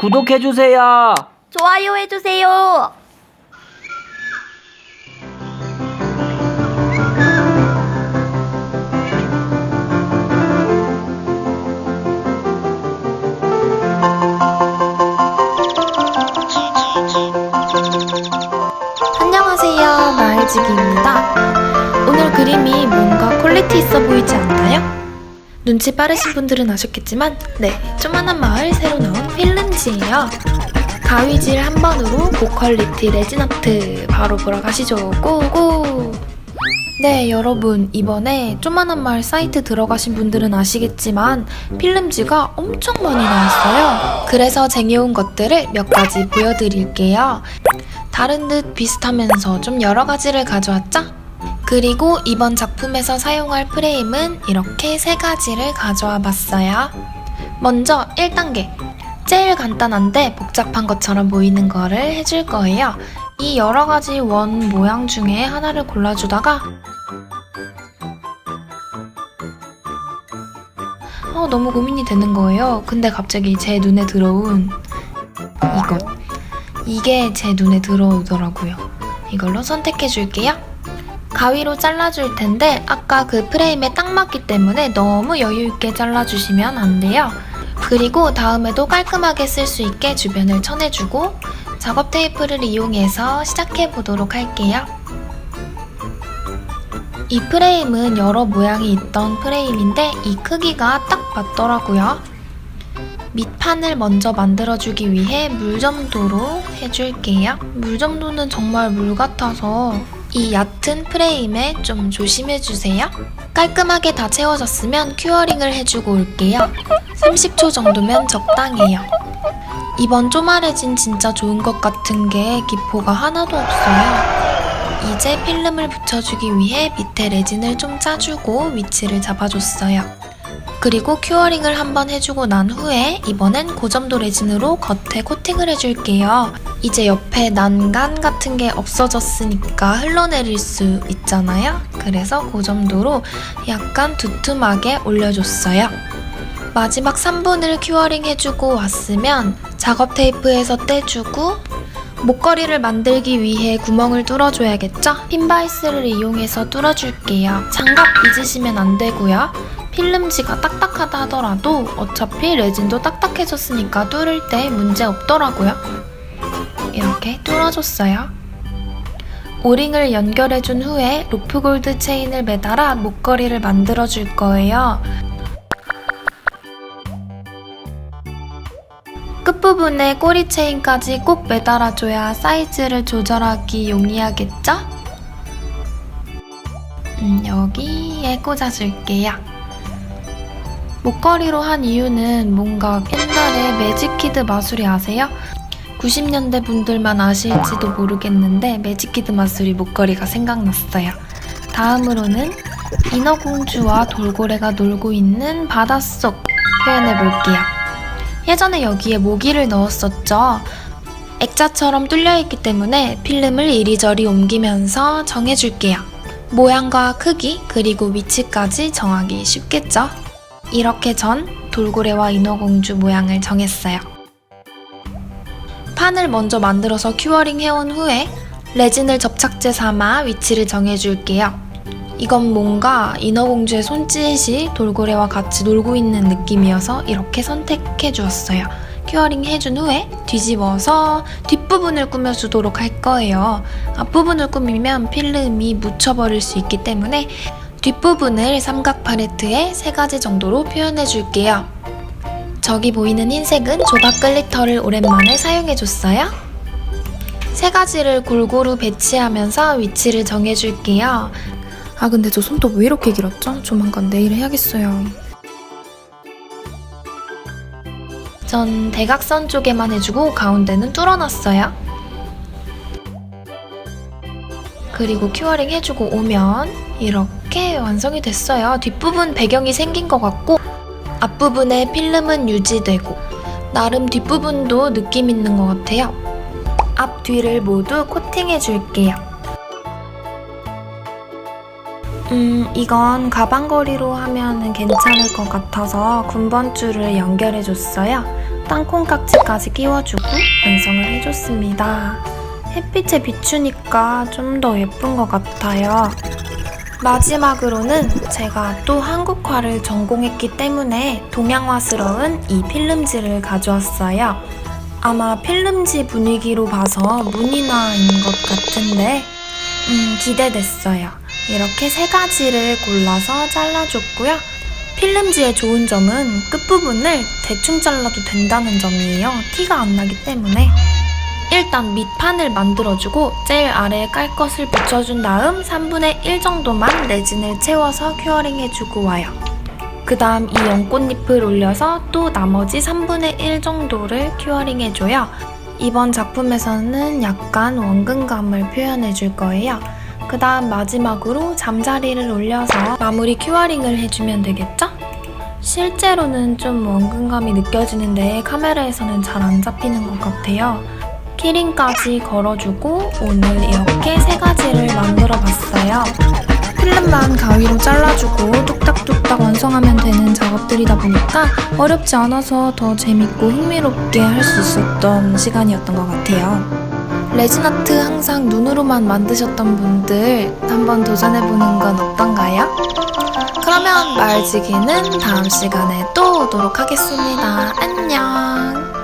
구독해주세요. 좋아요 해주세요. 안녕하세요. 마을지기입니다. 오늘 그림이 뭔가 퀄리티 있어 보이지 않나요? 눈치 빠르신 분들은 아셨겠지만, 네, 조만한 마을 새로 나온 필름지예요. 가위질 한 번으로 고퀄리티 레진아트 바로 보러 가시죠. 고고! 네, 여러분, 이번에 조만한 마을 사이트 들어가신 분들은 아시겠지만, 필름지가 엄청 많이 나왔어요. 그래서 쟁여온 것들을 몇 가지 보여드릴게요. 다른 듯 비슷하면서 좀 여러 가지를 가져왔죠? 그리고 이번 작품에서 사용할 프레임은 이렇게 세 가지를 가져와 봤어요. 먼저 1단계. 제일 간단한데 복잡한 것처럼 보이는 거를 해줄 거예요. 이 여러 가지 원 모양 중에 하나를 골라주다가 어, 너무 고민이 되는 거예요. 근데 갑자기 제 눈에 들어온 이것. 이게 제 눈에 들어오더라고요. 이걸로 선택해 줄게요. 가위로 잘라줄 텐데 아까 그 프레임에 딱 맞기 때문에 너무 여유 있게 잘라주시면 안 돼요. 그리고 다음에도 깔끔하게 쓸 수 있게 주변을 쳐내주고 작업 테이프를 이용해서 시작해 보도록 할게요. 이 프레임은 여러 모양이 있던 프레임인데 이 크기가 딱 맞더라고요. 밑판을 먼저 만들어주기 위해 물 점도로 해줄게요. 물 점도는 정말 물 같아서 이 얕은 프레임에 좀 조심해주세요. 깔끔하게 다 채워졌으면 큐어링을 해주고 올게요. 30초 정도면 적당해요. 이번 쪼마레진 진짜 좋은 것 같은 게 기포가 하나도 없어요. 이제 필름을 붙여주기 위해 밑에 레진을 좀 짜주고 위치를 잡아줬어요. 그리고 큐어링을 한번 해주고 난 후에 이번엔 고점도 레진으로 겉에 코팅을 해줄게요. 이제 옆에 난간 같은 게 없어졌으니까 흘러내릴 수 있잖아요. 그래서 고점도로 약간 두툼하게 올려줬어요. 마지막 3분을 큐어링 해주고 왔으면 작업 테이프에서 떼주고 목걸이를 만들기 위해 구멍을 뚫어줘야겠죠? 핀바이스를 이용해서 뚫어줄게요. 장갑 잊으시면 안 되고요. 필름지가 딱딱하다 하더라도 어차피 레진도 딱딱해졌으니까 뚫을 때 문제 없더라고요. 이렇게 뚫어줬어요. 오링을 연결해준 후에 로프골드 체인을 매달아 목걸이를 만들어줄 거예요. 끝부분에 꼬리 체인까지 꼭 매달아줘야 사이즈를 조절하기 용이하겠죠? 음, 여기에 꽂아줄게요. 목걸이로 한 이유는 뭔가 옛날에 매직키드 마술이 아세요? 90년대 분들만 아실지도 모르겠는데 매직키드 마술이 목걸이가 생각났어요. 다음으로는 인어공주와 돌고래가 놀고 있는 바닷속 표현해 볼게요. 예전에 여기에 모기를 넣었었죠. 액자처럼 뚫려있기 때문에 필름을 이리저리 옮기면서 정해줄게요. 모양과 크기, 그리고 위치까지 정하기 쉽겠죠? 이렇게 전 돌고래와 인어공주 모양을 정했어요. 판을 먼저 만들어서 큐어링 해온 후에 레진을 접착제 삼아 위치를 정해줄게요. 이건 뭔가 인어공주의 손짓이 돌고래와 같이 놀고 있는 느낌이어서 이렇게 선택해 주었어요. 큐어링 해준 후에 뒤집어서 뒷부분을 꾸며주도록 할 거예요. 앞부분을 꾸미면 필름이 묻혀버릴 수 있기 때문에 뒷부분을 삼각 팔레트에 세 가지 정도로 표현해 줄게요. 저기 보이는 흰색은 조각 글리터를 오랜만에 사용해 줬어요. 세 가지를 골고루 배치하면서 위치를 정해 줄게요. 아 근데 저 손톱 왜 이렇게 길었죠? 조만간 내일 해야겠어요. 전 대각선 쪽에만 해주고 가운데는 뚫어놨어요. 그리고 큐어링 해주고 오면 이렇게 완성이 됐어요. 뒷부분 배경이 생긴 것 같고 앞부분에 필름은 유지되고 나름 뒷부분도 느낌 있는 것 같아요. 앞 뒤를 모두 코팅해 줄게요. 음, 이건 가방걸이로 하면 괜찮을 것 같아서 군번줄을 연결해 줬어요. 땅콩깍지까지 끼워주고 완성을 해줬습니다. 햇빛에 비추니까 좀 더 예쁜 것 같아요. 마지막으로는 제가 또 한국화를 전공했기 때문에 동양화스러운 이 필름지를 가져왔어요. 아마 필름지 분위기로 봐서 무늬나인 것 같은데, 음, 기대됐어요. 이렇게 세 가지를 골라서 잘라줬고요. 필름지의 좋은 점은 끝부분을 대충 잘라도 된다는 점이에요. 티가 안 나기 때문에. 일단 밑판을 만들어주고 제일 아래에 깔 것을 붙여준 다음 3분의 1 정도만 레진을 채워서 큐어링 해주고 와요. 그 다음 이 연꽃잎을 올려서 또 나머지 3분의 1 정도를 큐어링 해줘요. 이번 작품에서는 약간 원근감을 표현해 줄 거예요. 그 다음 마지막으로 잠자리를 올려서 마무리 큐어링을 해주면 되겠죠? 실제로는 좀 원근감이 느껴지는데 카메라에서는 잘 안 잡히는 것 같아요. 키링까지 걸어주고 오늘 이렇게 세 가지를 만들어 봤어요. 필름만 가위로 잘라주고 뚝딱뚝딱 완성하면 되는 작업들이다 보니까 어렵지 않아서 더 재밌고 흥미롭게 할 수 있었던 시간이었던 것 같아요. 레진 아트 항상 눈으로만 만드셨던 분들 한번 도전해보는 건 어떤가요? 그러면 말지기는 다음 시간에 또 오도록 하겠습니다. 안녕!